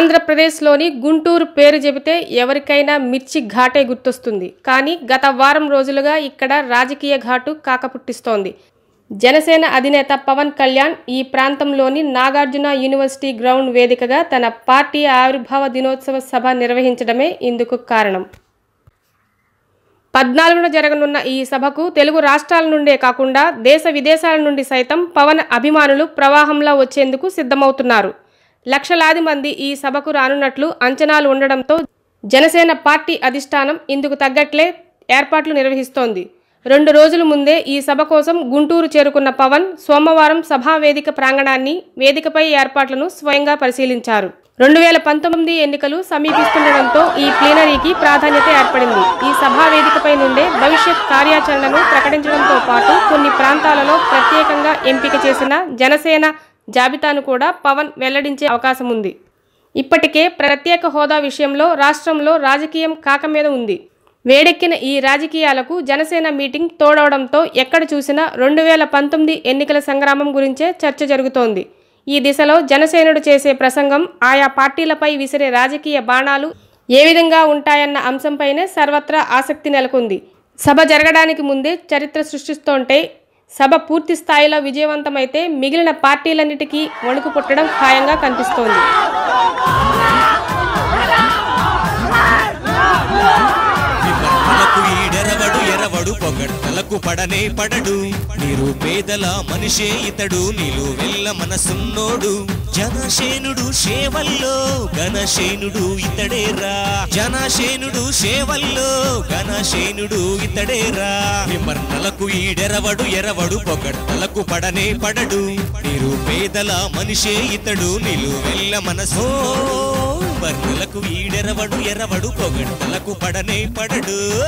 ఆంధ్రప్రదేశ్లోని గుంటూరు పేరు చెబితే ఎవరికైనా మిర్చి ఘాటే గుర్తొస్తుంది. కానీ గత వారం రోజులుగా ఇక్కడ రాజకీయ ఘాటు కాకపుట్టిస్తోంది. జనసేన అధినేత పవన్ కళ్యాణ్ ఈ ప్రాంతంలోని నాగార్జున యూనివర్సిటీ గ్రౌండ్ వేదికగా తన పార్టీ ఆవిర్భావ దినోత్సవ సభ నిర్వహించడమే ఇందుకు కారణం. పద్నాలుగున జరగనున్న ఈ సభకు తెలుగు రాష్ట్రాల నుండే కాకుండా దేశ విదేశాల నుండి సైతం పవన్ అభిమానులు ప్రవాహంలో వచ్చేందుకు సిద్ధమవుతున్నారు. లక్షలాది మంది ఈ సభకు రానున్నట్లు అంచనాలు ఉండడంతో జనసేన పార్టీ అధిష్టానం ఇందుకు తగ్గట్లే ఏర్పాట్లు నిర్వహిస్తోంది. రెండు రోజుల ముందే ఈ సభ కోసం గుంటూరు చేరుకున్న పవన్ సోమవారం సభా వేదిక ప్రాంగణాన్ని వేదికపై ఏర్పాట్లను స్వయంగా పరిశీలించారు. రెండు వేల పంతొమ్మిది ఎన్నికలు సమీపిస్తుండటంతో ఈ ప్లీనరీకి ప్రాధాన్యత ఏర్పడింది. ఈ సభా వేదికపై నుండే భవిష్యత్ కార్యాచరణను ప్రకటించడంతో పాటు కొన్ని ప్రాంతాలలో ప్రత్యేకంగా ఎంపిక చేసిన జనసేన జాబితాను కూడా పవన్ వెల్లడించే అవకాశం ఉంది. ఇప్పటికే ప్రత్యేక హోదా విషయంలో రాష్ట్రంలో రాజకీయం కాక మీద ఉంది. వేడెక్కిన ఈ రాజకీయాలకు జనసేన మీటింగ్ తోడవడంతో ఎక్కడ చూసినా రెండు వేల పంతొమ్మిది ఎన్నికల సంగ్రామం గురించే చర్చ జరుగుతోంది. ఈ దిశలో జనసేనుడు చేసే ప్రసంగం ఆయా పార్టీలపై విసిరే రాజకీయ బాణాలు ఏ విధంగా ఉంటాయన్న అంశంపైనే సర్వత్రా ఆసక్తి నెలకొంది. సభ జరగడానికి ముందే చరిత్ర సృష్టిస్తోంటే సభ పూర్తి స్థాయిలో విజయవంతమైతే మిగిలిన పార్టీలన్నిటికీ వణుకు పుట్టడం ఖాయంగా కనిపిస్తోంది. ఈడెరవడు ఎరవడు పొగడ్తలకు పడనే పడడు. నీరు పేదల మనిషే ఇతడు నీలు వెళ్ళ మనసున్నోడు. జనసేనుడు సేవల్లో ఘనసేనుడు ఇతడేరా. జనసేనుడు సేవల్లో ఘనసేనుడు ఇతడేరా. విమర్శలకు ఈడెరవడు ఎరవడు పొగడ్తలకు పడనే పడడు. నీరు పేదల మనిషే ఇతడు నీలు వెళ్ళ మనసో. వర్ణులకు ఈడెరవడు ఎరవడు పొగడ్తలకు పడనే పడడు.